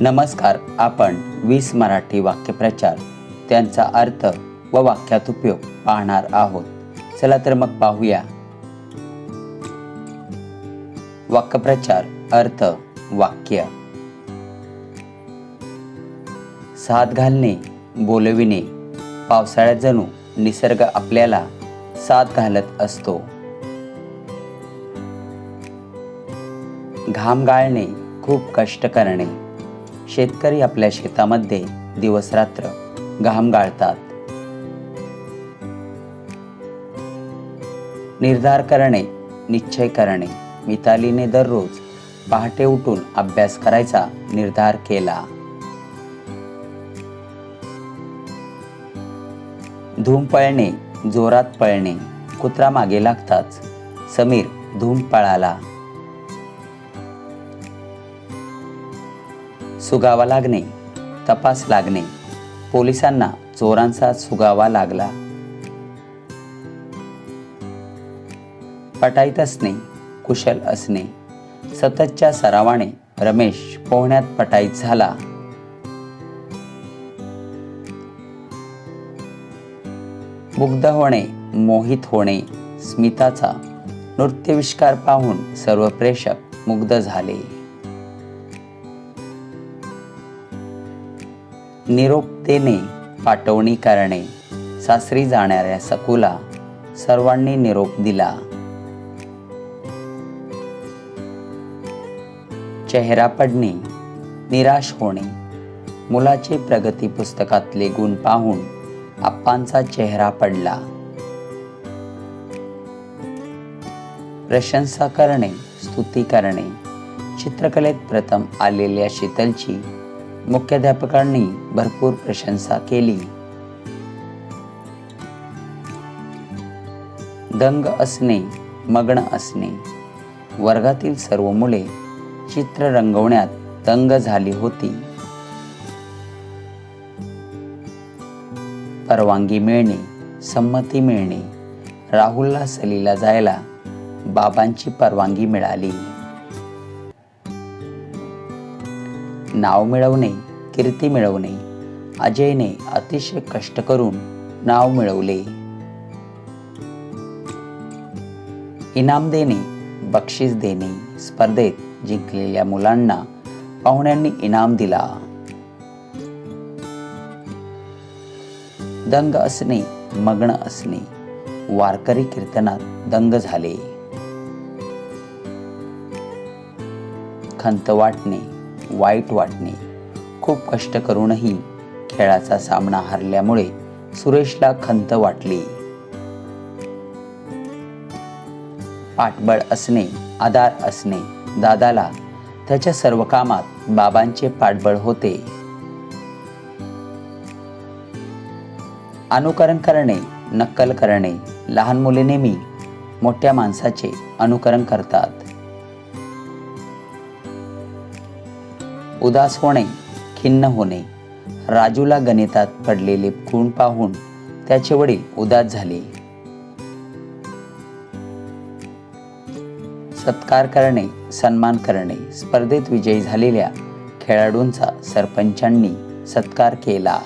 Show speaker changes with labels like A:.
A: नमस्कार आपण वीस मराठी वाक्यप्रचार त्यांचा अर्थ व वाक्यात उपयोग पाहणार आहोत. चला तर मग पाहूया. वाक्यप्रचार अर्थ वाक्य. साथ घालणे बोलविणे. पावसाळ्यात जणू निसर्ग आपल्याला साथ घालत असतो. घाम गाळणे खूप कष्ट करणे. शेतकरी आपल्या शेतामध्ये दिवसरात्र घाम गाळतात. निर्धार करणे निश्चय करणे. मितालीने दररोज पहाटे उठून अभ्यास करायचा निर्धार केला. धूम पळणे जोरात पळणे कुत्रा मागे लागताच समीर धूम पळाला. सुगावा लागणे तपास लागणे. पोलिसांना चोरांचा सुगावा लागला. पटाईत असणे कुशल असणे. सततच्या सरावाने रमेश पोहण्यात पटाईत झाला. मुग्ध होणे मोहित होणे स्मिताचा नृत्यविष्कार पाहून सर्व प्रेक्षक मुग्ध झाले. निरोपतेने पाठवणी करणे सासरी जाणाऱ्या सकुला सर्वांनी निरोप दिला. चेहरा पडणे निराश होणे मुलाचे प्रगती पुस्तकातले गुण पाहून आप्पांचा चेहरा पडला. प्रशंसा करणे स्तुती करणे चित्रकलेत प्रथम आलेल्या शीतलची मुख्याध्यापकांनी भरपूर प्रशंसा केली. दंग असणे मग्न असणे वर्गातील सर्व मुले चित्र रंगवण्यात दंग झाली होती. परवानगी मिळणे संमती मिळणे राहुलला सलीला जायला बाबांची परवानगी मिळाली. नाव मिळवणे कीर्ती मिळवणे अजयने अतिशय कष्ट करून नाव मिळवले. इनाम देणे बक्षीस देणे स्पर्धेत जिंकलेल्या मुलांना पाहुण्यांनी इनाम दिला. दंग असणे मग्न असणे वारकरी कीर्तनात दंग झाले. खंत वाटणे वाईट वाटणे. खूप कष्ट करूनही खेळाचा सामना हरल्यामुळे सुरेशला खंत वाटली. पाठबळ असणे आधार असणे दादाला त्याच्या सर्व कामात बाबांचे पाठबळ होते. अनुकरण करणे नक्कल करणे लहान मुले नेहमी मोठ्या माणसाचे अनुकरण करतात. उदास होणे खिन्न होणे राजूला गणितात पडलेले गुण पाहून त्याचे वडील उदास झाले. सत्कार करणे सन्मान करणे स्पर्धेत विजयी झालेल्या खेळाडूंचा सरपंचांनी सत्कार केला.